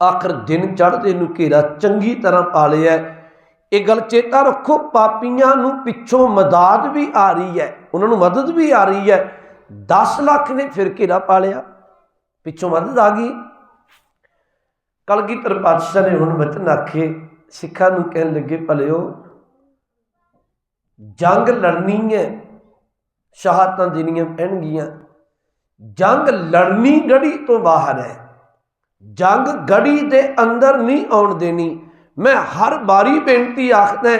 ਆਖਰ ਦਿਨ ਚੜ੍ਹਦੇ ਨੂੰ ਘੇਰਾ ਚੰਗੀ ਤਰ੍ਹਾਂ ਪਾ ਲਿਆ ਇਹ ਗੱਲ ਚੇਤਾ ਰੱਖੋ, ਪਾਪੀਆਂ ਨੂੰ ਪਿੱਛੋਂ ਮਦਦ ਵੀ ਆ ਰਹੀ ਹੈ, ਉਹਨਾਂ ਨੂੰ ਮਦਦ ਵੀ ਆ ਰਹੀ ਹੈ। 10 ਲੱਖ ਨੇ ਫਿਰ ਘੇਰਾ ਪਾ ਲਿਆ, ਪਿੱਛੋਂ ਮਦਦ ਆ ਗਈ। ਕਲਗੀਧਰ ਪਾਤਸ਼ਾਹ ਨੇ ਹੁਣ ਵਚਨ ਆਖੇ, ਸਿੱਖਾਂ ਨੂੰ ਕਹਿਣ ਲੱਗੇ, ਭਲਿਓ, ਜੰਗ ਲੜਨੀ ਹੈ, ਸ਼ਹਾਦਤਾਂ ਦੇਣੀਆਂ ਪੈਣਗੀਆਂ। ਜੰਗ ਲੜਨੀ ਗੜੀ ਤੋਂ ਬਾਹਰ ਹੈ। ਜੰਗ ਗੜੀ ਦੇ ਅੰਦਰ ਨਹੀਂ ਆਉਣ ਦੇਣੀ। ਮੈਂ ਹਰ ਵਾਰੀ ਬੇਨਤੀ ਆਖਦਾ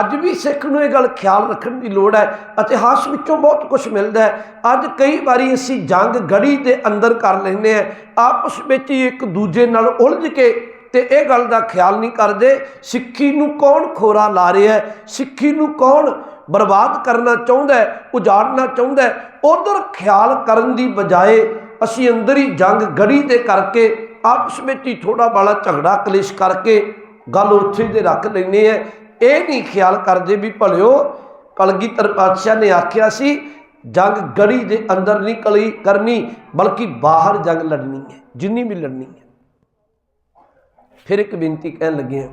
ਅੱਜ ਵੀ ਸਿੱਖ ਨੂੰ ਇਹ ਗੱਲ ਖਿਆਲ ਰੱਖਣ ਦੀ ਲੋੜ ਹੈ, ਇਤਿਹਾਸ ਵਿੱਚੋਂ ਬਹੁਤ ਕੁਝ ਮਿਲਦਾ ਹੈ। ਅੱਜ ਕਈ ਵਾਰੀ ਅਸੀਂ ਜੰਗ ਗੜੀ ਦੇ ਅੰਦਰ ਕਰ ਲੈਂਦੇ ਆ ਆਪਸ ਵਿੱਚ ਹੀ ਇੱਕ ਦੂਜੇ ਨਾਲ ਉਲਝ ਕੇ ਤੇ ਇਹ ਗੱਲ ਦਾ ਖਿਆਲ ਨਹੀਂ ਕਰਦੇ, ਸਿੱਖੀ ਨੂੰ ਕੌਣ ਖੋਰਾ ਲਾ ਰਿਹਾ ਹੈ? ਸਿੱਖੀ ਨੂੰ ਕੌਣ ਬਰਬਾਦ ਕਰਨਾ ਚਾਹੁੰਦਾ ਹੈ, ਉਜਾੜਨਾ ਚਾਹੁੰਦਾ ਹੈ? ਉਧਰ ਖਿਆਲ ਕਰਨ ਦੀ ਬਜਾਏ ਅਸੀਂ ਅੰਦਰ ਹੀ ਜੰਗ ਗੜੀ ਦੇ ਕਰਕੇ ਆਪਸ ਵਿੱਚ ਹੀ ਥੋੜਾ ਬਾਲਾ ਝਗੜਾ ਕਲੇਸ਼ ਕਰਕੇ ਗੱਲ ਉੱਥੇ ਦੇ ਰੱਖ ਲੈਂਦੇ ਆ। ਇਹ ਨਹੀਂ ਖਿਆਲ ਕਰਦੇ ਵੀ ਭਲਿਓ ਕਲਗੀਧਰ ਪਾਤਸ਼ਾਹ ਨੇ ਆਖਿਆ ਸੀ, ਜੰਗ ਗੜੀ ਦੇ ਅੰਦਰ ਨਹੀਂ ਕਲੀ ਕਰਨੀ, ਬਲਕਿ ਬਾਹਰ ਜੰਗ ਲੜਨੀ ਹੈ, ਜਿੰਨੀ ਵੀ ਲੜਨੀ ਹੈ। ਫਿਰ ਇੱਕ ਬੇਨਤੀ ਕਹਿਣ ਲੱਗੇ ਹਾਂ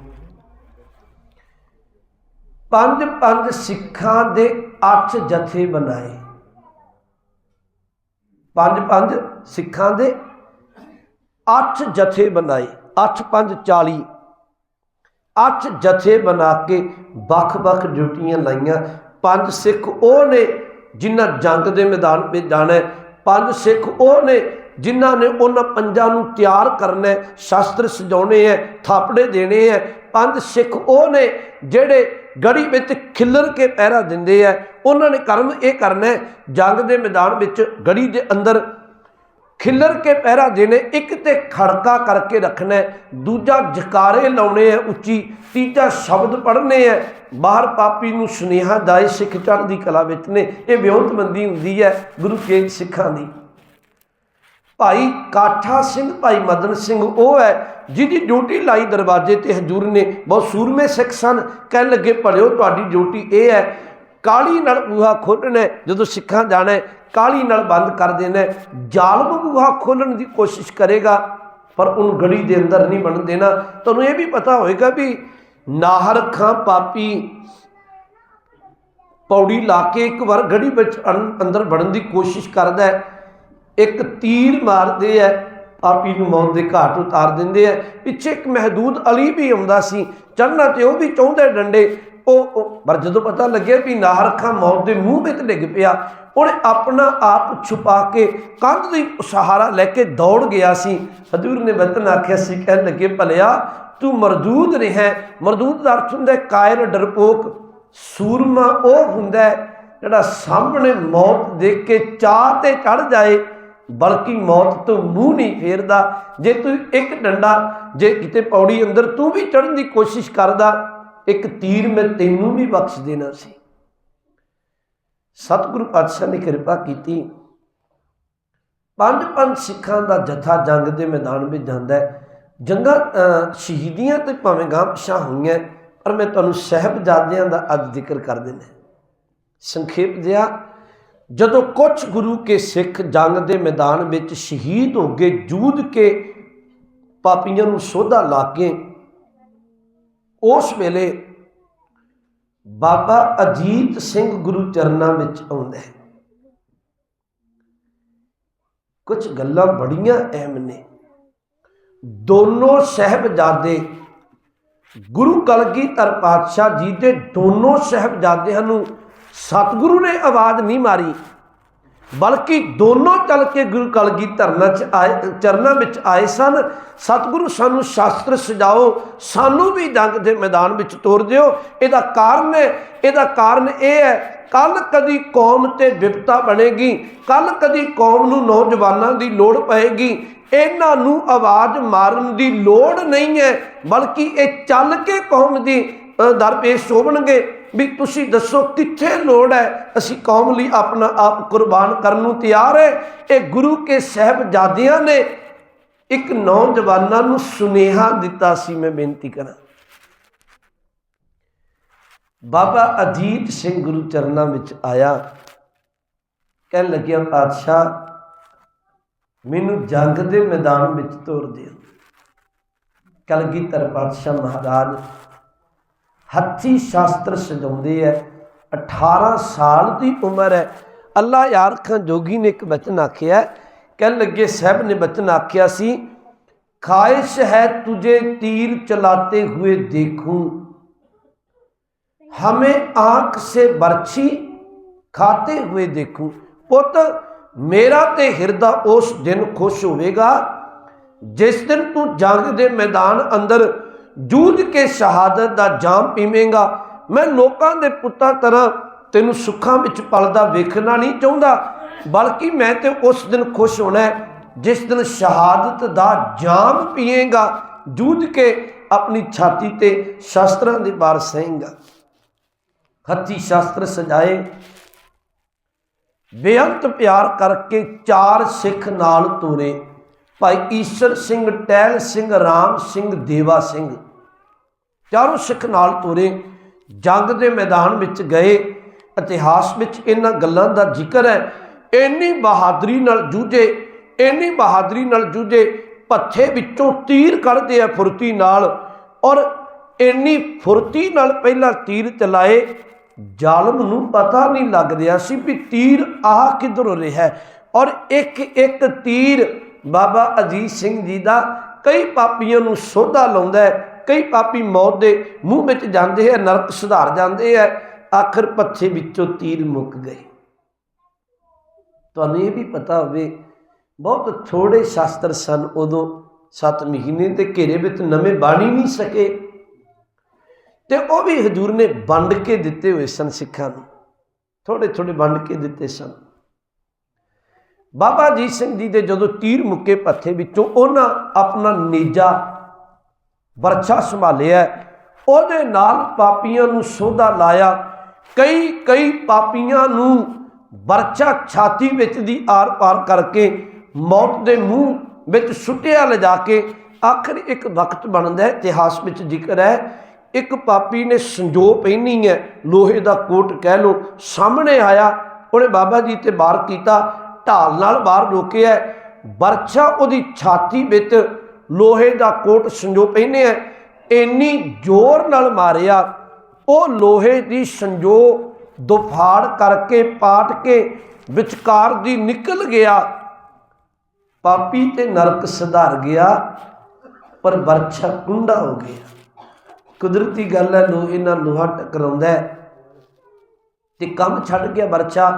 ਪੰਜ ਪੰਜ ਸਿੱਖਾਂ ਦੇ ਅੱਠ ਜਥੇ ਬਣਾਏ। ਪੰਜ ਪੰਜ ਸਿੱਖਾਂ ਦੇ ਅੱਠ ਜਥੇ ਬਣਾਏ 8 5 40 ਅੱਠ ਜਥੇ ਬਣਾ ਕੇ ਵੱਖ-ਵੱਖ ਡਿਊਟੀਆਂ ਲਾਈਆਂ। ਪੰਜ ਸਿੱਖ ਉਹ ਨੇ ਜਿਨ੍ਹਾਂ ਜੰਗ ਦੇ ਮੈਦਾਨ 'ਤੇ ਜਾਣਾ ਹੈ। ਪੰਜ ਸਿੱਖ ਉਹ ਨੇ ਜਿਨ੍ਹਾਂ ਨੇ ਉਹਨਾਂ ਪੰਜਾਂ ਨੂੰ ਤਿਆਰ ਕਰਨਾ ਹੈ, ਸ਼ਸਤਰ ਸਜਾਉਣੇ ਹੈ, ਥਾਪੜੇ ਦੇਣੇ ਹੈ। ਪੰਜ ਸਿੱਖ ਉਹ ਨੇ ਜਿਹੜੇ ਗੜੀ ਵਿੱਚ ਖਿੱਲਰ ਕੇ ਪਹਿਰਾ ਦਿੰਦੇ ਆ ਉਹਨਾਂ ਨੇ ਕਰਮ ਇਹ ਕਰਨਾ ਜੰਗ ਦੇ ਮੈਦਾਨ ਵਿੱਚ ਗੜੀ ਦੇ ਅੰਦਰ ਖਿੱਲਰ ਕੇ ਪਹਿਰਾ ਦੇਣੇ ਇੱਕ ਤੇ ਖੜਕਾ ਕਰਕੇ ਰੱਖਣਾ ਦੂਜਾ ਜਕਾਰੇ ਲਾਉਣੇ ਆ ਉੱਚੀ, ਤੀਜਾ ਸ਼ਬਦ ਪੜ੍ਹਨੇ ਆ ਬਾਹਰ ਪਾਪੀ ਨੂੰ ਸੁਨੇਹਾ ਦਾਏ ਸਿੱਖ ਚੜ੍ਹਦੀ ਕਲਾ ਵਿੱਚ ਨੇ। ਇਹ ਵਿਉਂਤਬੰਦੀ ਹੁੰਦੀ ਹੈ ਗੁਰੂ ਕੇ ਸਿੱਖਾਂ ਦੀ। ਭਾਈ ਕਾਠਾ ਸਿੰਘ, ਭਾਈ ਮਦਨ ਸਿੰਘ ਉਹ ਹੈ ਜਿਹਦੀ ਡਿਊਟੀ ਲਾਈ ਦਰਵਾਜ਼ੇ ਤੇ ਹਜੂਰ ਨੇ। ਬਹੁਤ ਸੂਰਮੇ ਸਿੱਖ ਸਨ। ਕਹਿਣ ਲੱਗੇ, ਭਲਿਓ ਤੁਹਾਡੀ ਡਿਊਟੀ ਇਹ ਹੈ ਕਾਲੀ ਨਾਲ ਬੂਹਾ ਖੋਲਣਾ ਜਦੋਂ ਸਿੱਖਾਂ ਜਾਣਾ ਹੈ, ਕਾਲੀ ਨਾਲ ਬੰਦ ਕਰ ਦੇਣਾ ਹੈ। ਜ਼ਾਲਮ ਬੂਹਾ ਖੋਲਣ ਦੀ ਕੋਸ਼ਿਸ਼ ਕਰੇਗਾ ਪਰ ਉਹਨੂੰ ਗਲੀ ਦੇ ਅੰਦਰ ਨਹੀਂ ਬਣਨ ਦੇਣਾ। ਤੁਹਾਨੂੰ ਇਹ ਵੀ ਪਤਾ ਹੋਏਗਾ ਵੀ ਨਾਹਰ ਖਾਂ ਪਾਪੀ ਪੌੜੀ ਲਾ ਕੇ ਇੱਕ ਵਾਰ ਗੜੀ ਵਿੱਚ ਅੰ- ਅੰਦਰ ਵੜਨ ਦੀ ਕੋਸ਼ਿਸ਼ ਕਰਦਾ ਹੈ। ਇੱਕ ਤੀਰ ਮਾਰਦੇ ਐ ਪਾਪੀ ਨੂੰ ਮੌਤ ਦੇ ਘਾਟ ਉਤਾਰ ਦਿੰਦੇ ਐ ਪਿੱਛੇ ਇੱਕ ਮਹਦੂਦ ਅਲੀ ਵੀ ਆਉਂਦਾ ਸੀ। ਚੜਨਾ ਤੇ ਉਹ ਵੀ ਚਾਹੁੰਦਾ ਡੰਡੇ ਉਹ ਪਰ ਜਦੋਂ ਪਤਾ ਲੱਗਿਆ ਵੀ ਨਾਹਰਖਾਂ ਮੌਤ ਦੇ ਮੂੰਹ ਵਿੱਚ ਡਿੱਗ ਪਿਆ, ਉਹਨੇ ਆਪਣਾ ਆਪ ਛੁਪਾ ਕੇ ਕੰਧ ਦੀ ਸਹਾਰਾ ਲੈ ਕੇ ਦੌੜ ਗਿਆ ਸੀ। ਹਜ਼ੂਰ ਨੇ ਬਤਨ ਆਖਿਆ ਸੀ, ਕਹਿਣ ਲੱਗੇ, ਭਲਿਆ, ਤੂੰ ਮਰਦੂਦ ਰਿਹਾ ਮਰਦੂਦ ਦਾ ਅਰਥ ਹੁੰਦਾ ਕਾਇਰ, ਡਰਪੋਕ, ਸੂਰਮਾ, ਉਹ ਹੁੰਦਾ ਜਿਹੜਾ ਸਾਹਮਣੇ ਮੌਤ ਦੇਖ ਕੇ ਚਾਹ ਤੇ ਚੜ ਜਾਏ, ਬਲਕਿ ਮੌਤ ਤੋਂ ਮੂੰਹ ਨਹੀਂ ਫੇਰਦਾ। ਜੇ ਤੂੰ ਇੱਕ ਡੰਡਾ, ਜੇ ਕਿਤੇ ਪੌੜੀ ਅੰਦਰ ਤੂੰ ਵੀ ਚੜਨ ਦੀ ਕੋਸ਼ਿਸ਼ ਕਰਦਾ ਇੱਕ ਤੀਰ ਮੈਂ ਤੈਨੂੰ ਵੀ ਬਖਸ਼ ਦੇਣਾ ਸੀ। ਸਤਿਗੁਰੂ ਪਾਤਸ਼ਾਹ ਨੇ ਕਿਰਪਾ ਕੀਤੀ। ਪੰਜ ਪੰਜ ਸਿੱਖਾਂ ਦਾ ਜਥਾ ਜੰਗ ਦੇ ਮੈਦਾਨ ਵਿੱਚ ਜਾਂਦਾ ਹੈ। ਜੰਗਾਂ ਸ਼ਹੀਦੀਆਂ ਤੇ ਭਾਵੇਂ ਗਾਂ ਪਿਛਾਂ ਹੋਈਆਂ ਪਰ ਮੈਂ ਤੁਹਾਨੂੰ ਸਹਿਬਜ਼ਾਦਿਆਂ ਦਾ ਅੱਜ ਜ਼ਿਕਰ ਕਰ ਦਿੰਦਾ ਸੰਖੇਪ ਜਿਹਾ, ਜਦੋਂ ਕੁਝ ਗੁਰੂ ਕੇ ਸਿੱਖ ਜੰਗ ਦੇ ਮੈਦਾਨ ਵਿੱਚ ਸ਼ਹੀਦ ਹੋ ਗਏ ਜੂਦ ਕੇ ਪਾਪੀਆਂ ਨੂੰ ਸੋਧਾ ਲਾ ਕੇ ਉਸ ਵੇਲੇ ਬਾਬਾ ਅਜੀਤ ਸਿੰਘ ਗੁਰੂ ਚਰਨਾਂ ਵਿੱਚ ਆਉਂਦਾ ਹੈ। ਕੁਝ ਗੱਲਾਂ ਬੜੀਆਂ ਅਹਿਮ ਨੇ। ਦੋਨੋਂ ਸਹਿਬਜ਼ਾਦੇ ਗੁਰੂ ਕਲਗੀਧਰ ਪਾਤਸ਼ਾਹ ਜੀ ਦੇ ਦੋਨੋਂ ਸਹਿਬਜ਼ਾਦਿਆਂ ਨੂੰ ਸਤਿਗੁਰੂ ਨੇ ਆਵਾਜ਼ ਨਹੀਂ ਮਾਰੀ। ਬਲਕਿ ਦੋਨੋਂ ਚੱਲ ਕੇ ਗੁਰੂ ਕਲਗੀਧਰ ਧਰਨਾ ਚ ਆਏ, ਚਰਨਾਂ ਵਿੱਚ ਆਏ ਸਨ। ਸਤਿਗੁਰੂ ਸਾਨੂੰ ਸ਼ਾਸਤਰ ਸਜਾਓ, ਸਾਨੂੰ ਵੀ ਜੰਗ ਦੇ ਮੈਦਾਨ ਵਿੱਚ ਤੋਰ ਦਿਓ। ਇਹਦਾ ਕਾਰਨ ਹੈ, ਇਹਦਾ ਕਾਰਨ ਇਹ ਹੈ ਕੱਲ ਕਦੀ ਕੌਮ ਤੇ ਵਿਪਤਾ ਬਣੇਗੀ ਕੱਲ ਕਦੀ ਕੌਮ ਨੂੰ ਨੌਜਵਾਨਾਂ ਦੀ ਲੋੜ ਪਏਗੀ। ਇਹਨਾਂ ਨੂੰ ਆਵਾਜ਼ ਮਾਰਨ ਦੀ ਲੋੜ ਨਹੀਂ ਹੈ, ਬਲਕਿ ਇਹ ਚੱਲ ਕੇ ਕੌਮ ਦੀ ਦਰਪੇਸ਼ ਹੋਣਗੇ ਵੀ ਤੁਸੀਂ ਦੱਸੋ ਕਿੱਥੇ ਲੋੜ ਹੈ? ਅਸੀਂ ਕੌਮ ਲਈ ਆਪਣਾ ਆਪ ਕੁਰਬਾਨ ਕਰਨ ਨੂੰ ਤਿਆਰ ਹੈ। ਇਹ ਗੁਰੂ ਕੇ ਸਹਿਬਜ਼ਾਦਿਆਂ ਨੇ ਇੱਕ ਨੌਜਵਾਨਾਂ ਨੂੰ ਸੁਨੇਹਾ ਦਿੱਤਾ ਸੀ, ਮੈਂ ਬੇਨਤੀ ਕਰਾਂ। ਬਾਬਾ ਅਜੀਤ ਸਿੰਘ ਗੁਰੂ ਚਰਨਾਂ ਵਿੱਚ ਆਇਆ। ਕਹਿਣ ਲੱਗਿਆ, ਪਾਤਸ਼ਾਹ, ਮੈਨੂੰ ਜੰਗ ਦੇ ਮੈਦਾਨ ਵਿੱਚ ਤੋਰ ਦਿਓ। ਕਲਗੀਧਰ ਪਾਤਸ਼ਾਹ ਮਹਾਰਾਜ ਹੱਥੀ ਸ਼ਾਸਤਰ ਸਜਾਉਂਦੇ ਐ। 18 ਸਾਲ ਦੀ ਉਮਰ ਹੈ ਅੱਲਾ ਯਾਰ ਖਾਂ ਜੋਗੀ ਨੇ ਇੱਕ ਬਚਨ ਆਖਿਆ ਕਹਿ ਲੱਗੇ, ਸਾਹਿਬ ਨੇ ਬਚਨ ਆਖਿਆ ਸੀ ਖਾਇਸ਼ ਹੈ ਤੁਝੇ ਤੀਰ ਚਲਾਤੇ ਹੋਏ ਦੇਖੂੰ। ਹਮੇ ਆਂਖ ਸੇ ਬਰਛੀ ਖਾਤੇ ਹੋਏ ਦੇਖੂ। ਪੁੱਤ, ਮੇਰਾ ਤੇ ਹਿਰਦਾ ਉਸ ਦਿਨ ਖੁਸ਼ ਹੋਵੇਗਾ। ਜਿਸ ਦਿਨ ਤੂੰ ਜੰਗ ਦੇ ਮੈਦਾਨ ਅੰਦਰ ਜੂਝ ਕੇ ਸ਼ਹਾਦਤ ਦਾ ਜਾਮ ਪੀਵੇਂਗਾ। ਮੈਂ ਲੋਕਾਂ ਦੇ ਪੁੱਤਾਂ ਤਰ੍ਹਾਂ ਤੈਨੂੰ ਸੁੱਖਾਂ ਵਿੱਚ ਪਲਦਾ ਵੇਖਣਾ ਨਹੀਂ ਚਾਹੁੰਦਾ, ਬਲਕਿ ਮੈਂ ਤੇ ਉਸ ਦਿਨ ਖੁਸ਼ ਹੋਣਾ ਹੈ, ਜਿਸ ਦਿਨ ਸ਼ਹਾਦਤ ਦਾ ਜਾਮ ਪੀਏਗਾ, ਜੂਝ ਕੇ ਆਪਣੀ ਛਾਤੀ ਤੇ ਸ਼ਾਸਤਰਾਂ ਦੀ ਬਾਰ ਸਹੇਗਾ। ਹੱਥੀ ਸ਼ਾਸਤਰ ਸਜਾਏ, ਬੇਅੰਤ ਪਿਆਰ ਕਰਕੇ ਚਾਰ ਸਿੱਖ ਨਾਲ ਤੋਰੇ। ਭਾਈ ਈਸ਼ਰ ਸਿੰਘ, ਟਹਿਲ ਸਿੰਘ, ਰਾਮ ਸਿੰਘ, ਦੇਵਾ ਸਿੰਘ। ਚਾਰੋਂ ਸਿੱਖ ਨਾਲ ਤੋਰੇ, ਜੰਗ ਦੇ ਮੈਦਾਨ ਵਿੱਚ ਗਏ। ਇਤਿਹਾਸ ਵਿੱਚ ਇਹਨਾਂ ਗੱਲਾਂ ਦਾ ਜ਼ਿਕਰ ਹੈ। ਇੰਨੀ ਬਹਾਦਰੀ ਨਾਲ ਜੂਝੇ, ਇੰਨੀ ਬਹਾਦਰੀ ਨਾਲ ਜੂਝੇ, ਪੱਥੇ ਵਿੱਚੋਂ ਤੀਰ ਕੱਢਦੇ ਆ ਫੁਰਤੀ ਨਾਲ ਔਰ ਇੰਨੀ ਫੁਰਤੀ ਨਾਲ ਪਹਿਲਾਂ ਤੀਰ ਚਲਾਏ, ਜ਼ਾਲਮ ਨੂੰ ਪਤਾ ਨਹੀਂ ਲੱਗ ਰਿਹਾ ਸੀ ਵੀ ਤੀਰ ਆਹ ਕਿੱਧਰੋਂ ਰਿਹਾ ਔਰ ਇੱਕ ਇੱਕ ਤੀਰ ਬਾਬਾ ਅਜੀਤ ਸਿੰਘ ਜੀ ਦਾ ਕਈ ਪਾਪੀਆਂ ਨੂੰ ਸੋਧਾ ਲਾਉਂਦਾ ਹੈ, ਕਈ ਪਾਪੀ ਮੌਤ ਦੇ ਮੂੰਹ ਵਿੱਚ ਜਾਂਦੇ ਹੈ, ਨਰਕ ਸੁਧਾਰ ਜਾਂਦੇ ਹੈ, ਆਖਰ ਪੱਥੇ ਵਿੱਚੋਂ ਤੀਰ ਮੁੱਕ ਗਏ। ਤੁਹਾਨੂੰ ਇਹ ਵੀ ਪਤਾ ਹੋਵੇ, ਬਹੁਤ ਥੋੜੇ ਸ਼ਾਸਤਰ ਸਨ ਉਦੋਂ 7 ਮਹੀਨੇ ਤੇ ਘੇਰੇ ਵਿੱਚ ਨਵੇਂ ਬਾਣੀ ਨਹੀਂ ਸਕੇ। ਤੇ ਉਹ ਵੀ ਹਜੂਰ ਨੇ ਵੰਡ ਕੇ ਦਿੱਤੇ ਹੋਏ ਸਨ ਸਿੱਖਾਂ ਨੂੰ। ਥੋੜੇ ਥੋੜੇ ਵੰਡ ਕੇ ਦਿੱਤੇ ਸਨ। ਬਾਬਾ ਅਜੀਤ ਸਿੰਘ ਜੀ ਦੇ ਜਦੋਂ ਤੀਰ ਮੁੱਕੇ ਪੱਥੇ ਵਿੱਚੋਂ ਉਹਨਾਂ ਆਪਣਾ ਨੇਜਾ ਵਰਛਾ ਸੰਭਾਲਿਆ, ਉਹਦੇ ਨਾਲ ਪਾਪੀਆਂ ਨੂੰ ਸੋਧਾ ਲਾਇਆ। ਕਈ ਕਈ ਪਾਪੀਆਂ ਨੂੰ ਵਰਛਾ ਛਾਤੀ ਵਿੱਚ ਦੀ ਆਰ ਪਾਰ ਕਰਕੇ ਮੌਤ ਦੇ ਮੂੰਹ ਵਿੱਚ ਸੁੱਟਿਆ ਲਿਜਾ ਕੇ ਆਖਰ ਇੱਕ ਵਕਤ ਬਣਦਾ ਹੈ, ਇਤਿਹਾਸ ਵਿੱਚ ਜ਼ਿਕਰ ਹੈ, ਇੱਕ ਪਾਪੀ ਨੇ ਸੰਜੋ ਪਹਿਨੀ ਹੈ, ਲੋਹੇ ਦਾ ਕੋਟ ਕਹਿ ਲੋ ਸਾਹਮਣੇ ਆਇਆ, ਉਹਨੇ ਬਾਬਾ ਜੀ ਤੇ ਵਾਰ ਕੀਤਾ ਢਾਲ ਨਾਲ ਬਾਹਰ ਰੋਕਿਆ ਵਰਛਾ ਉਹਦੀ ਛਾਤੀ ਵਿੱਚ ਲੋਹੇ ਦਾ ਕੋਟ ਸੰਜੋ ਪਹਿਨਿਆ ਇੰਨੀ ਜ਼ੋਰ ਨਾਲ ਮਾਰਿਆ, ਉਹ ਲੋਹੇ ਦੀ ਸੰਜੋ ਦੁਫਾੜ ਕਰਕੇ ਪਾਟ ਕੇ ਵਿਚਕਾਰ ਦੀ ਨਿਕਲ ਗਿਆ। ਪਾਪੀ ਤੇ ਨਰਕ ਸੁਧਾਰ ਗਿਆ, ਪਰ ਬਰਛਾ ਕੁੰਡਾ ਹੋ ਗਿਆ। ਕੁਦਰਤੀ ਗੱਲ ਹੈ ਲੋ ਇਹਨਾਂ ਲੋਹਾ ਟਕਰਾਉਂਦਾ ਤੇ ਕੰਮ ਛੱਡ ਗਿਆ ਵਰਛਾ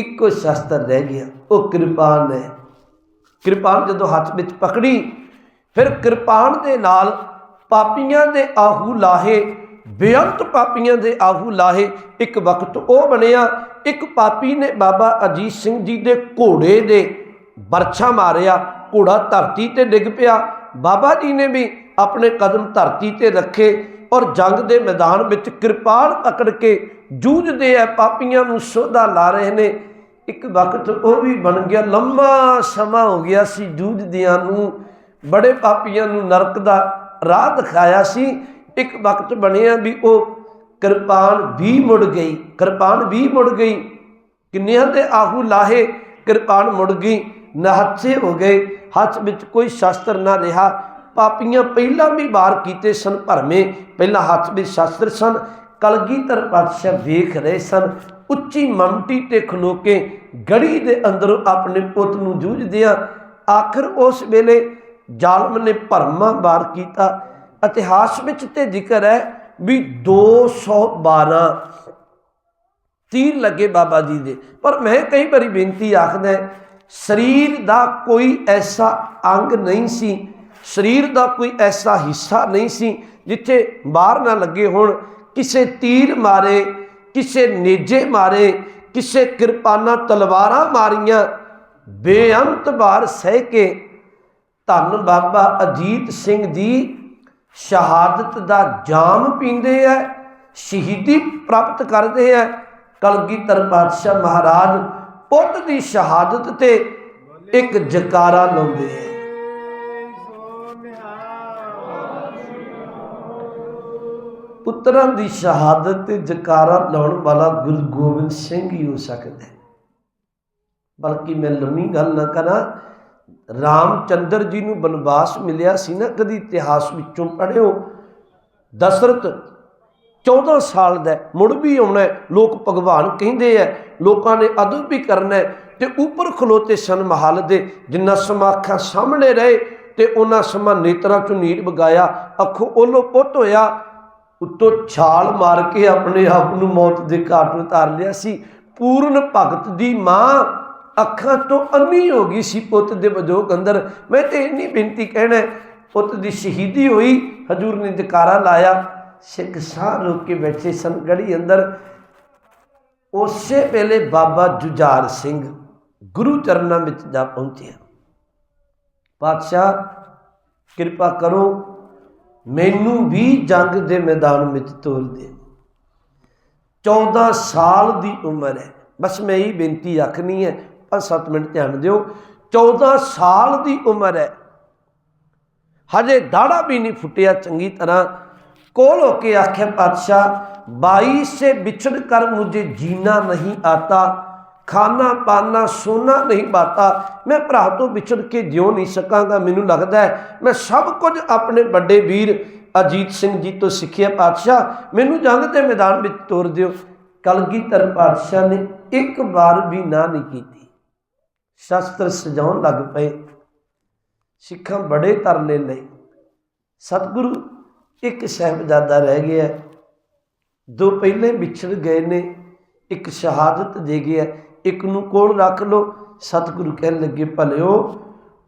ਇੱਕੋ ਸ਼ਸਤਰ ਰਹਿ ਗਿਆ, ਉਹ ਕਿਰਪਾਨ ਹੈ ਕਿਰਪਾਨ ਜਦੋਂ ਹੱਥ ਵਿੱਚ ਪਕੜੀ, ਫਿਰ ਕਿਰਪਾਨ ਦੇ ਨਾਲ ਪਾਪੀਆਂ ਦੇ ਆਹੂ ਲਾਹੇ, ਬੇਅੰਤ ਪਾਪੀਆਂ ਦੇ ਆਹੂ ਲਾਹੇ ਇੱਕ ਵਕਤ ਉਹ ਬਣਿਆ, ਇੱਕ ਪਾਪੀ ਨੇ ਬਾਬਾ ਅਜੀਤ ਸਿੰਘ ਜੀ ਦੇ ਘੋੜੇ ਦੇ ਬਰਛਾ ਮਾਰਿਆ, ਘੋੜਾ ਧਰਤੀ ਤੇ ਡਿੱਗ ਪਿਆ। ਬਾਬਾ ਜੀ ਨੇ ਵੀ ਆਪਣੇ ਕਦਮ ਧਰਤੀ ਤੇ ਰੱਖੇ ਔਰ ਜੰਗ ਦੇ ਮੈਦਾਨ ਵਿੱਚ ਕਿਰਪਾਨ ਪਕੜ ਕੇ ਜੂਝਦੇ ਆ ਪਾਪੀਆਂ ਨੂੰ ਸੋਧਾ ਲਾ ਰਹੇ ਨੇ। ਇੱਕ ਵਕਤ ਉਹ ਵੀ ਬਣ ਗਿਆ ਲੰਮਾ ਸਮਾਂ ਹੋ ਗਿਆ ਸੀ ਜੂਝਦਿਆਂ ਨੂੰ, ਬੜੇ ਪਾਪੀਆਂ ਨੂੰ ਨਰਕ ਦਾ ਰਾਹ ਦਿਖਾਇਆ ਸੀ। ਇੱਕ ਵਕਤ ਬਣਿਆ ਵੀ ਉਹ ਕਿਰਪਾਨ ਵੀ ਮੁੜ ਗਈ, ਕਿਰਪਾਨ ਵੀ ਮੁੜ ਗਈ। ਕਿੰਨਿਆਂ ਦੇ ਆਹੂ ਲਾਹੇ ਕਿਰਪਾਨ ਮੁੜ ਗਈ ਨਹੱਥੇ ਹੋ ਗਏ, ਹੱਥ ਵਿੱਚ ਕੋਈ ਸ਼ਸਤਰ ਨਾ ਰਿਹਾ। ਪਾਪੀਆਂ ਪਹਿਲਾਂ ਵੀ ਵਾਰ ਕੀਤੇ ਸਨ ਭਰਮੇ ਪਹਿਲਾਂ ਹੱਥ ਵਿੱਚ ਸ਼ਸਤਰ ਸਨ, ਕਲਗੀਧਰ ਪਾਤਸ਼ਾਹ ਵੇਖ ਰਹੇ ਸਨ ਉੱਚੀ ਮਮਟੀ ਤੇ ਖਲੋ ਕੇ ਗੜੀ ਦੇ ਅੰਦਰੋਂ ਆਪਣੇ ਪੁੱਤ ਨੂੰ ਜੂਝਦਿਆਂ ਆਖਰ ਉਸ ਵੇਲੇ ਜ਼ਾਲਮ ਨੇ ਭਰਮਾ ਵਾਰ ਕੀਤਾ। ਇਤਿਹਾਸ ਵਿੱਚ ਤੇ ਜ਼ਿਕਰ ਹੈ ਵੀ 212 ਤੀਰ ਲੱਗੇ ਬਾਬਾ ਜੀ ਦੇ। ਪਰ ਮੈਂ ਕਈ ਵਾਰੀ ਬੇਨਤੀ ਆਖਦਾ ਸਰੀਰ ਦਾ ਕੋਈ ਐਸਾ ਅੰਗ ਨਹੀਂ ਸੀ, ਸਰੀਰ ਦਾ ਕੋਈ ਐਸਾ ਹਿੱਸਾ ਨਹੀਂ ਸੀ ਜਿੱਥੇ ਬਾਹਰ ਨਾ ਲੱਗੇ ਹੋਣ, ਕਿਸੇ ਤੀਰ ਮਾਰੇ ਕਿਸੇ ਨੇਜੇ ਮਾਰੇ, ਕਿਸੇ ਕਿਰਪਾਨਾਂ ਤਲਵਾਰਾਂ ਮਾਰੀਆਂ, ਬੇਅੰਤ ਵਾਰ ਸਹਿ ਕੇ ਧੰਨ ਬਾਬਾ ਅਜੀਤ ਸਿੰਘ ਦੀ ਸ਼ਹਾਦਤ ਦਾ ਜਾਮ ਪੀਂਦੇ ਐ, ਸ਼ਹੀਦੀ ਪ੍ਰਾਪਤ ਕਰਦੇ ਐ, ਕਲਗੀਧਰ ਪਾਤਸ਼ਾਹ ਮਹਾਰਾਜ ਪੁੱਤ ਦੀ ਸ਼ਹਾਦਤ ਤੇ ਇੱਕ ਜਕਾਰਾ ਲਾਉਂਦੇ ਐ। ਪੁੱਤਰਾਂ ਦੀ ਸ਼ਹਾਦਤ ਤੇ ਜਕਾਰਾ ਲਾਉਣ ਵਾਲਾ ਗੁਰੂ ਗੋਬਿੰਦ ਸਿੰਘ ਹੀ ਹੋ ਸਕਦਾ ਹੈ। ਬਲਕਿ ਮੈਂ ਲੰਮੀ ਗੱਲ ਨਾ ਕਰਾਂ, ਰਾਮਚੰਦਰ ਜੀ ਨੂੰ ਬਨਵਾਸ ਮਿਲਿਆ ਸੀ ਨਾ, ਕਦੀ ਇਤਿਹਾਸ ਵਿੱਚੋਂ ਪੜ੍ਹਿਓ। ਦਸ਼ਰਥ 14 ਸਾਲ ਦਾ ਮੁੜ ਵੀ ਆਉਣਾ ਲੋਕ ਭਗਵਾਨ ਕਹਿੰਦੇ ਐ ਲੋਕਾਂ ਨੇ ਅਦਬ ਵੀ ਕਰਨਾ ਹੈ ਤੇ ਉੱਪਰ ਖਲੋਤੇ ਸਨ ਮਹਲ ਦੇ ਜਿੰਨਾ ਸਮਾਂ ਅੱਖਾਂ ਸਾਹਮਣੇ ਰਹੇ ਤੇ ਉਹਨਾਂ ਸਮਾਂ ਨੇਤਰਾਂ ਚੋਂ ਨੀਰ ਵਗਾਇਆ, ਅੱਖੋਂ ਉਹਲੋ ਪੁੱਤ ਹੋਇਆ ਉੱਤੋਂ ਛਾਲ ਮਾਰ ਕੇ ਆਪਣੇ ਆਪ ਨੂੰ ਮੌਤ ਦੇ ਘਾਟ ਉਤਾਰ ਲਿਆ ਸੀ। ਪੂਰਨ ਭਗਤ ਦੀ ਮਾਂ ਅੱਖਾਂ ਤੋਂ ਅੰਨੀ ਹੋ ਗਈ ਸੀ ਪੁੱਤ ਦੇ ਵਜੋਗ ਅੰਦਰ। ਮੈਂ ਤੇ ਇੰਨੀ ਬੇਨਤੀ ਕਹਿਣਾ ਪੁੱਤ ਦੀ ਸ਼ਹੀਦੀ ਹੋਈ, ਹਜੂਰ ਨੇ ਜਕਾਰਾ ਲਾਇਆ, ਸਿੱਖ ਸਾਹ ਰੋਕ ਕੇ ਬੈਠੇ ਸਨ ਗੜੀ ਅੰਦਰ। ਉਸੇ ਵੇਲੇ ਬਾਬਾ ਜੁਝਾਰ ਸਿੰਘ ਗੁਰੂ ਚਰਨਾਂ ਵਿੱਚ ਜਾ ਪਹੁੰਚਿਆ। ਪਾਤਸ਼ਾਹ, ਕਿਰਪਾ ਕਰੋ ਮੈਨੂੰ ਵੀ ਜੰਗ ਦੇ ਮੈਦਾਨ ਵਿੱਚ ਤੋਰ ਦੇ 14 ਸਾਲ ਦੀ ਉਮਰ ਹੈ। ਬਸ ਮੈਂ ਇਹ ਬੇਨਤੀ ਆਖਣੀ ਹੈ 5-7 ਮਿੰਟ ਧਿਆਨ ਦਿਓ। 14 ਸਾਲ ਦੀ ਉਮਰ ਹੈ। ਹਜੇ ਦਾੜਾ ਵੀ ਨਹੀਂ ਫੁੱਟਿਆ ਚੰਗੀ ਤਰ੍ਹਾਂ। ਕੋਲ ਹੋ ਕੇ ਆਖਿਆ, ਪਾਤਸ਼ਾਹ, ਬਾਈ ਸੇ ਵਿਛੜ ਕਰ ਮੁਝੇ ਜੀਣਾ ਨਹੀਂ ਆਤਾ। ਖਾਣਾ ਪਾਣਾ ਸੋਨਾ ਨਹੀਂ ਬਾਤਾ। ਮੈਂ ਭਰਾ ਤੋਂ ਵਿਛੜ ਕੇ ਜਿਉ ਨਹੀਂ ਸਕਾਂਗਾ, ਮੈਨੂੰ ਲੱਗਦਾ ਹੈ ਮੈਂ ਸਭ ਕੁਝ ਆਪਣੇ ਵੱਡੇ ਵੀਰ ਅਜੀਤ ਸਿੰਘ ਜੀ ਤੋਂ ਸਿੱਖਿਆ ਪਾਤਸ਼ਾਹ। ਮੈਨੂੰ ਜੰਗ ਦੇ ਮੈਦਾਨ ਵਿੱਚ ਤੋਰ ਦਿਓ। ਕਲਗੀਧਰ ਪਾਤਸ਼ਾਹ ਨੇ ਇੱਕ ਵਾਰ ਵੀ ਨਾ ਨਹੀਂ ਕੀਤੀ। ਸ਼ਸਤਰ ਸਜਾਉਣ ਲੱਗ ਪਏ। ਸਿੱਖਾਂ ਬੜੇ ਤਰਲੇ ਲਏ। ਸਤਿਗੁਰੂ ਇੱਕ ਸਹਿਬਜ਼ਾਦਾ ਰਹਿ ਗਿਆ। ਦੋ ਪਹਿਲੇ ਵਿਛੜ ਗਏ ਨੇ, ਇੱਕ ਸ਼ਹਾਦਤ ਦੇ ਗਿਆ। ਇੱਕ ਨੂੰ ਕੋਲ ਰੱਖ ਲੋ ਸਤਿਗੁਰੂ ਕਹਿਣ ਲੱਗੇ, ਭਲਿਓ,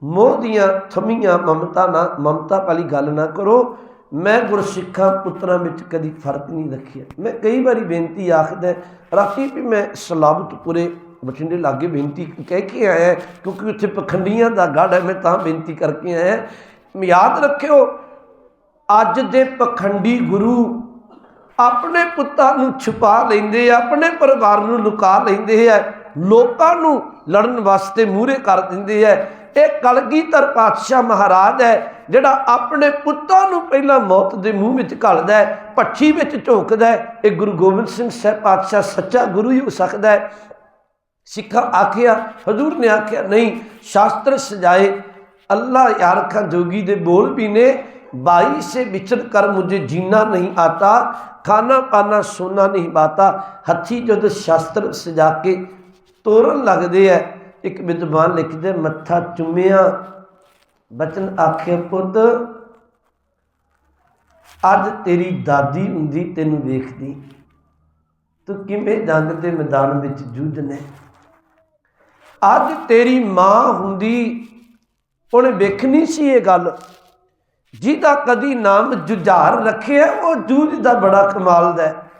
ਮੋਹ ਦੀਆਂ ਥਮੀਆਂ ਮਮਤਾ ਨਾ, ਮਮਤਾ ਵਾਲੀ ਗੱਲ ਨਾ ਕਰੋ। ਮੈਂ ਗੁਰਸਿੱਖਾਂ ਪੁੱਤਰਾਂ ਵਿੱਚ ਕਦੀ ਫ਼ਰਕ ਨਹੀਂ ਰੱਖਿਆ। ਮੈਂ ਕਈ ਵਾਰੀ ਬੇਨਤੀ ਆਖਦਾ, ਰਾਤੀ ਵੀ ਮੈਂ ਸਲਾਬਤਪੁਰੇ ਬਠਿੰਡੇ ਲਾਗੇ ਬੇਨਤੀ ਕਹਿ ਕੇ ਆਇਆ, ਕਿਉਂਕਿ ਉੱਥੇ ਪਖੰਡੀਆਂ ਦਾ ਗੜ ਹੈ, ਮੈਂ ਤਾਂ ਬੇਨਤੀ ਕਰਕੇ ਆਇਆ। ਯਾਦ ਰੱਖਿਓ, ਅੱਜ ਦੇ ਪਖੰਡੀ ਗੁਰੂ ਆਪਣੇ ਪੁੱਤਾਂ ਨੂੰ ਛੁਪਾ ਲੈਂਦੇ ਆ, ਆਪਣੇ ਪਰਿਵਾਰ ਨੂੰ ਲੁਕਾ ਲੈਂਦੇ ਆ। ਲੋਕਾਂ ਨੂੰ ਲੜਨ ਵਾਸਤੇ ਮੂਹਰੇ ਕਰ ਦਿੰਦੇ ਹੈ। ਇਹ ਕਲਗੀਧਰ ਪਾਤਸ਼ਾਹ ਮਹਾਰਾਜ ਹੈ, ਜਿਹੜਾ ਆਪਣੇ ਪੁੱਤਾਂ ਨੂੰ ਪਹਿਲਾਂ ਮੌਤ ਦੇ ਮੂੰਹ ਵਿੱਚ ਘਲਦਾ ਹੈ ਪੱਛੀ ਵਿੱਚ ਝੋਕਦਾ ਹੈ। ਇਹ ਗੁਰੂ ਗੋਬਿੰਦ ਸਿੰਘ ਸਾਹਿਬ ਪਾਤਸ਼ਾਹ ਸੱਚਾ ਗੁਰੂ ਹੀ ਹੋ ਸਕਦਾ ਹੈ। ਸਿੱਖਾਂ ਆਖਿਆ, ਹਜ਼ੂਰ ਨੇ ਆਖਿਆ, ਨਹੀਂ, ਸ਼ਾਸਤਰ ਸਜਾਏ, ਅੱਲਾ ਯਾਰ ਖਾਂ ਜੋਗੀ ਦੇ ਬੋਲ ਵੀ ਨੇ। ਬਾਈ ਸੇ ਵਿਚਰ ਕਰ ਮੁਝੇ ਜੀਣਾ ਨਹੀਂ ਆਤਾ, ਖਾਣਾ ਪਾਣਾ ਸੋਨਾ ਨਹੀਂ ਬਾਤਾ। ਹੱਥੀ ਜਦ ਸ਼ਾਸਤਰ ਸਜਾ ਕੇ ਤੋਰਨ ਲੱਗਦੇ ਐ। ਇੱਕ ਵਿਦਵਾਨ ਲਿਖਦੇ, ਮੱਥਾ ਚੁੰਮਿਆ, ਬਚਨ ਆਖੇ, ਪੁੱਤ, ਅੱਜ ਤੇਰੀ ਦਾਦੀ ਹੁੰਦੀ, ਤੈਨੂੰ ਵੇਖਦੀ। ਤੂੰ ਕਿਵੇਂ ਜੰਗ ਦੇ ਮੈਦਾਨ ਵਿੱਚ ਜੂਝਨੇ ਅੱਜ ਤੇਰੀ ਮਾਂ ਹੁੰਦੀ, ਉਹਨੇ ਵੇਖਣੀ ਸੀ ਇਹ ਗੱਲ। ਜਿਹਦਾ ਕਦੀ ਨਾਮ ਜੁਝਾਰ ਰੱਖਿਆ, ਉਹ ਜੂਝ ਦਾ ਬੜਾ ਕਮਾਲ ਦਾ ਹੈ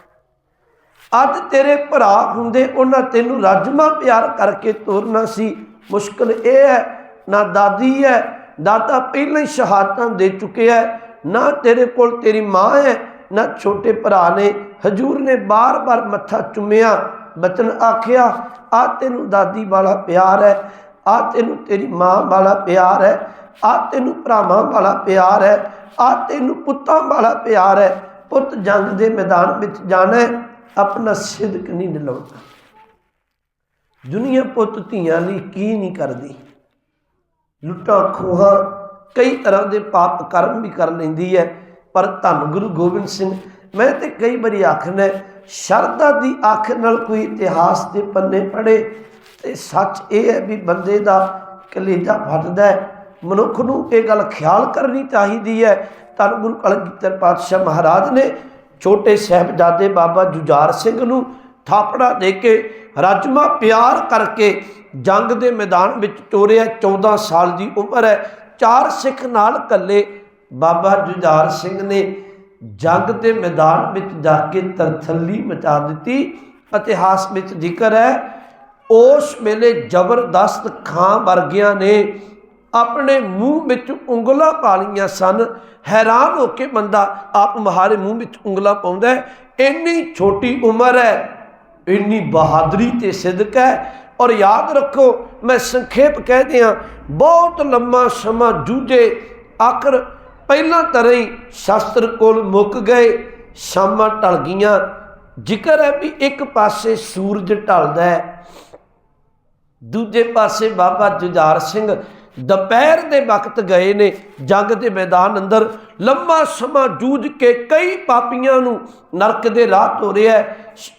ਅੱਜ ਤੇਰੇ ਭਰਾ ਹੁੰਦੇ ਉਹਨਾਂ ਤੈਨੂੰ ਰਾਜਮਾ ਪਿਆਰ ਕਰਕੇ ਤੋਰਨਾ ਸੀ। ਮੁਸ਼ਕਲ ਇਹ ਹੈ ਨਾ ਦਾਦੀ ਹੈ ਦਾਦਾ ਪਹਿਲਾਂ ਹੀ ਸ਼ਹਾਦਤਾਂ ਦੇ ਚੁੱਕਿਆ ਹੈ ਨਾ ਤੇਰੇ ਕੋਲ ਤੇਰੀ ਮਾਂ ਹੈ ਨਾ ਛੋਟੇ ਭਰਾ ਨੇ। ਹਜੂਰ ਨੇ ਬਾਰ-ਬਾਰ ਮੱਥਾ ਚੁੰਮਿਆ। ਬਚਨ ਆਖਿਆ ਆ ਤੈਨੂੰ ਦਾਦੀ ਵਾਲਾ ਪਿਆਰ ਹੈ ਆ ਤੈਨੂੰ ਤੇਰੀ ਮਾਂ ਵਾਲਾ ਪਿਆਰ ਹੈ ਆ ਤੈਨੂੰ ਭਰਾਵਾਂ ਵਾਲਾ ਪਿਆਰ ਹੈ ਆ ਤੈਨੂੰ ਪੁੱਤਾਂ ਵਾਲਾ ਪਿਆਰ ਹੈ। ਪੁੱਤ ਜੰਗ ਦੇ ਮੈਦਾਨ ਵਿੱਚ ਜਾਣਾ ਹੈ, ਆਪਣਾ ਸਿਦਕ ਨਹੀਂ ਨਿਲਾਉਣਾ ਦੁਨੀਆ ਪੁੱਤ ਧੀਆਂ ਲਈ ਕੀ ਨਹੀਂ ਕਰਦੀ। ਲੁੱਟਾਂ ਖੋਹਾਂ ਕਈ ਤਰ੍ਹਾਂ ਦੇ ਪਾਪ ਕਰਮ ਵੀ ਕਰ ਲੈਂਦੀ ਹੈ, ਪਰ ਧੰਨ ਗੁਰੂ ਗੋਬਿੰਦ ਸਿੰਘ, ਮੈਂ ਤੇ ਕਈ ਵਾਰੀ ਆਖਣਾ ਸ਼ਰਧਾ ਦੀ ਅੱਖ ਨਾਲ ਕੋਈ ਇਤਿਹਾਸ ਦੇ ਪੰਨੇ ਪੜੇ ਤੇ ਸੱਚ ਇਹ ਹੈ ਵੀ ਬੰਦੇ ਦਾ ਕਲੇਜਾ ਫਟਦਾ ਹੈ। ਮਨੁੱਖ ਨੂੰ ਇਹ ਗੱਲ ਖਿਆਲ ਕਰਨੀ ਚਾਹੀਦੀ ਹੈ। ਧੰਨ ਗੁਰੂ ਕਲਗੀਧਰ ਪਾਤਸ਼ਾਹ ਮਹਾਰਾਜ ਨੇ ਛੋਟੇ ਸਾਹਿਬਜ਼ਾਦੇ ਬਾਬਾ ਜੁਝਾਰ ਸਿੰਘ ਨੂੰ ਥਾਪੜਾ ਦੇ ਕੇ ਰਾਜਮਾ ਪਿਆਰ ਕਰਕੇ ਜੰਗ ਦੇ ਮੈਦਾਨ ਵਿੱਚ ਤੋਰਿਆ। 14 ਸਾਲ ਦੀ ਉਮਰ ਹੈ। ਚਾਰ ਸਿੱਖ ਨਾਲ ਇਕੱਲੇ ਬਾਬਾ ਜੁਝਾਰ ਸਿੰਘ ਨੇ ਜੰਗ ਦੇ ਮੈਦਾਨ ਵਿੱਚ ਜਾ ਕੇ ਤਰਥੱਲੀ ਮਚਾ ਦਿੱਤੀ। ਇਤਿਹਾਸ ਵਿੱਚ ਜ਼ਿਕਰ ਹੈ, ਉਸ ਵੇਲੇ ਜ਼ਬਰਦਸਤ ਖਾਂ ਵਰਗਿਆਂ ਨੇ ਆਪਣੇ ਮੂੰਹ ਵਿੱਚ ਉਂਗਲਾਂ ਪਾ ਲਈਆਂ ਸਨ। ਹੈਰਾਨ ਹੋ ਕੇ ਬੰਦਾ ਆਪ ਮਹਾਰੇ ਮੂੰਹ ਵਿੱਚ ਉਂਗਲਾਂ ਪਾਉਂਦਾ ਹੈ। ਇੰਨੀ ਛੋਟੀ ਉਮਰ ਹੈ, ਇੰਨੀ ਬਹਾਦਰੀ ਤੇ ਸਿਦਕ ਹੈ। ਔਰ ਯਾਦ ਰੱਖੋ, ਮੈਂ ਸੰਖੇਪ ਕਹਿ ਦਿਆਂ, ਬਹੁਤ ਲੰਮਾ ਸਮਾਂ ਜੂਝੇ, ਆਖਰ ਪਹਿਲਾਂ ਤਰ੍ਹਾਂ ਹੀ ਸ਼ਸਤਰ ਕੋਲ ਮੁੱਕ ਗਏ, ਸ਼ਾਮਾਂ ਢਲ ਗਈਆਂ। ਜ਼ਿਕਰ ਹੈ ਵੀ ਇੱਕ ਪਾਸੇ ਸੂਰਜ ਢਲਦਾ ਹੈ, ਦੂਜੇ ਪਾਸੇ ਬਾਬਾ ਜੁਝਾਰ ਸਿੰਘ ਦੁਪਹਿਰ ਦੇ ਵਕਤ ਗਏ ਨੇ, ਜੰਗ ਦੇ ਮੈਦਾਨ ਅੰਦਰ ਲੰਮਾ ਸਮਾਂ ਜੂਝ ਕੇ ਕਈ ਪਾਪੀਆਂ ਨੂੰ ਨਰਕ ਦੇ ਰਾਹ ਤੋਰਿਆ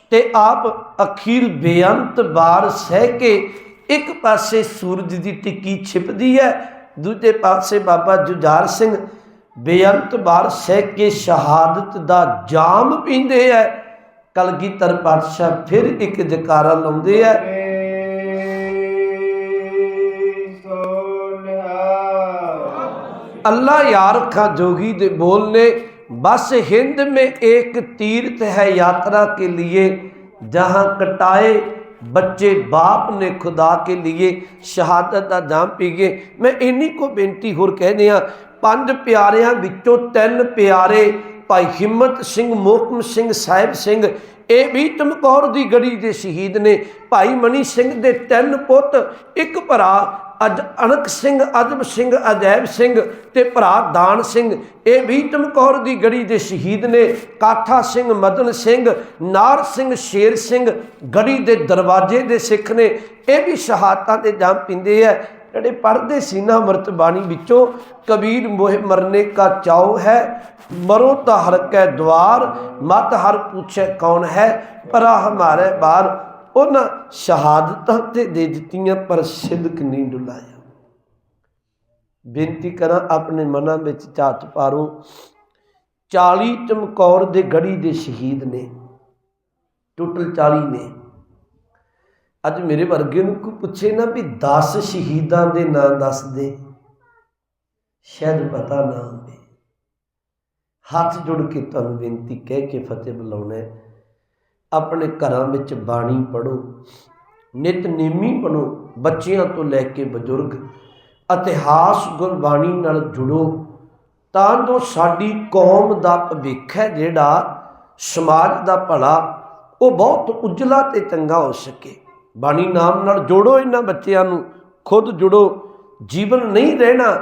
ਤੇ ਆਪ ਅਖੀਰ ਬੇਅੰਤ ਵਾਰ ਸਹਿ ਕੇ ਇੱਕ ਪਾਸੇ ਸੂਰਜ ਦੀ ਟਿੱਕੀ ਛਿਪਦੀ ਹੈ, ਦੂਜੇ ਪਾਸੇ ਬਾਬਾ ਜੁਝਾਰ ਸਿੰਘ ਬੇਅੰਤ ਵਾਰ ਸਹਿ ਕੇ ਸ਼ਹਾਦਤ ਦਾ ਜਾਮ ਪੀਂਦੇ ਹੈ। ਕਲਗੀਧਰ ਪਾਤਸ਼ਾਹ ਫਿਰ ਇੱਕ ਜਕਾਰਾ ਲਾਉਂਦੇ ਹੈ। अल्लाह यार का जोगी दे बोलने बस हिंद में एक तीर्थ है यात्रा के लिए जहां कटाए ਬੱਚੇ ਬਾਪ ਨੇ ਖੁਦਾ ਕੇ लिए ਸ਼ਹਾਦਤ ਦਾ ਜਾਮ ਪੀ ਗਏ ਮੈਂ ਇੰਨੀ ਕੋ ਬੇਨਤੀ ਹੋਰ ਕਹਿੰਦੇ ਆ ਪੰਜ ਪਿਆਰਿਆਂ ਵਿੱਚੋਂ ਤਿੰਨ ਪਿਆਰੇ ਭਾਈ ਹਿੰਮਤ ਸਿੰਘ ਮੋਹਕਮ ਸਿੰਘ ਸਾਹਿਬ ਸਿੰਘ ਇਹ ਵੀ ਚਮਕੌਰ ਦੀ ਗੜੀ ਦੇ ਸ਼ਹੀਦ ਨੇ ਭਾਈ ਮਨੀ ਸਿੰਘ ਦੇ ਤਿੰਨ ਪੁੱਤ ਇੱਕ ਭਰਾ ਅਜ ਅਣਖ ਸਿੰਘ, ਅਜਬ ਸਿੰਘ ਅਜੈਬ ਸਿੰਘ ਤੇ ਭਰਾ ਦਾਨ ਸਿੰਘ। ਇਹ ਵੀ ਚਮਕੌਰ ਦੀ ਗੜੀ ਦੇ ਸ਼ਹੀਦ ਨੇ। ਕਾਠਾ ਸਿੰਘ, ਮਦਨ ਸਿੰਘ, ਨਾਰ ਸਿੰਘ, ਸ਼ੇਰ ਸਿੰਘ ਗੜੀ ਦੇ ਦਰਵਾਜ਼ੇ ਦੇ ਸਿੱਖ ਨੇ। ਇਹ ਵੀ ਸ਼ਹਾਦਤਾਂ ਦੇ ਜਾਮ ਪਿੰਦੇ ਆ। ਜਿਹੜੇ ਪੜਦੇ ਸੀਨਾ ਮਰਤ ਬਾਣੀ ਵਿੱਚੋਂ, ਕਬੀਰ ਮੋਹ ਮਰਨੇ ਕਾ ਚਾਉ ਹੈ, ਮਰੋ ਤਾਂ ਹਰ ਕੈ ਦਵਾਰ, ਮਤ ਹਰ ਪੁੱਛੇ ਕੌਣ ਹੈ ਪਰਾ ਹਮਾਰੇ ਬਾਰ। ਉਹਨਾਂ ਸ਼ਹਾਦਤਾਂ ਤੇ ਦੇ ਦਿੱਤੀਆਂ ਪਰ ਸਿਦਕ ਨਹੀਂ ਡੁਲਾਇਆ ਬੇਨਤੀ ਕਰਾਂ ਆਪਣੇ ਮਨਾਂ ਵਿੱਚ ਝਾਤ ਪਾਰੋ। 40 ਚਮਕੌਰ ਦੇ ਗੜੀ ਦੇ ਸ਼ਹੀਦ ਨੇ, ਟੋਟਲ 40 ਨੇ। ਅੱਜ ਮੇਰੇ ਵਰਗੇ ਨੂੰ ਕੋਈ ਪੁੱਛੇ ਨਾ ਵੀ 10 ਸ਼ਹੀਦਾਂ ਦੇ ਨਾਂ ਦੱਸ ਦੇ। ਸ਼ਾਇਦ ਪਤਾ ਨਾ ਹੋਵੇ। ਹੱਥ ਜੁੜ ਕੇ ਤੁਹਾਨੂੰ ਬੇਨਤੀ ਕਹਿ ਕੇ ਫਤਿਹ ਬੁਲਾਉਣਾ ਆਪਣੇ ਘਰਾਂ ਵਿੱਚ ਬਾਣੀ ਪੜੋ ਨਿਤਨੇਮੀ ਬਣੋ, ਬੱਚਿਆਂ ਤੋਂ ਲੈ ਕੇ ਬਜ਼ੁਰਗ, ਇਤਿਹਾਸ ਗੁਰਬਾਣੀ ਨਾਲ ਜੁੜੋ, ਤਾਂ ਜੋ ਸਾਡੀ ਕੌਮ ਦਾ ਭਵਿੱਖ ਹੈ ਜਿਹੜਾ ਸਮਾਜ ਦਾ ਭਲਾ, ਉਹ ਬਹੁਤ ਉਜਲਾ ਤੇ ਚੰਗਾ ਹੋ ਸਕੇ। ਬਾਣੀ ਨਾਮ ਨਾਲ ਜੋੜੋ ਇਹਨਾਂ ਬੱਚਿਆਂ ਨੂੰ, ਖੁਦ ਜੁੜੋ, ਜੀਵਨ ਨਹੀਂ ਰਹਿਣਾ,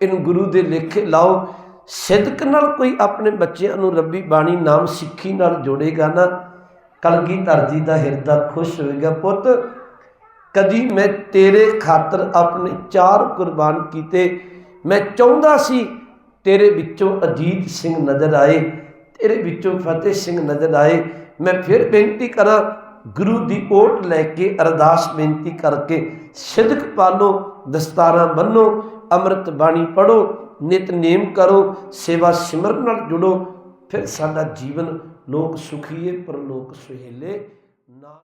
ਇਹਨੂੰ ਗੁਰੂ ਦੇ ਲੇਖੇ ਲਾਓ। ਸਿੱਧਕ ਨਾਲ ਕੋਈ ਆਪਣੇ ਬੱਚਿਆਂ ਨੂੰ ਰੱਬੀ ਬਾਣੀ ਨਾਮ ਸਿੱਖੀ ਨਾਲ ਜੋੜੇਗਾ ਨਾ ਕਲਗੀ ਜੀ ਦਾ ਹਿਰਦਾ ਖੁਸ਼ ਹੋਏਗਾ ਪੁੱਤ। ਕਦੀ ਮੈਂ ਤੇਰੇ ਖਾਤਰ ਆਪਣੇ ਚਾਰ ਕੁਰਬਾਨ ਕੀਤੇ। ਮੈਂ ਚਾਹੁੰਦਾ ਸੀ ਤੇਰੇ ਵਿੱਚੋਂ ਅਜੀਤ ਸਿੰਘ ਨਜ਼ਰ ਆਏ, ਤੇਰੇ ਵਿੱਚੋਂ ਫਤਿਹ ਸਿੰਘ ਨਜ਼ਰ ਆਏ। ਮੈਂ ਫਿਰ ਬੇਨਤੀ ਕਰਾਂ, ਗੁਰੂ ਦੀ ਓਟ ਲੈ ਕੇ ਅਰਦਾਸ ਬੇਨਤੀ ਕਰਕੇ ਸਿਦਕ ਪਾਲੋ, ਦਸਤਾਰਾਂ ਬੰਨੋ, ਅੰਮ੍ਰਿਤ ਬਾਣੀ ਪੜੋ ਨਿਤਨੇਮ ਕਰੋ, ਸੇਵਾ ਸਿਮਰਨ ਨਾਲ ਜੁੜੋ। ਫਿਰ ਸਾਡਾ ਜੀਵਨ ਲੋਕ ਸੁਖੀਏ ਪਰਲੋਕ ਸੁਹੇਲੇ। ਨਾ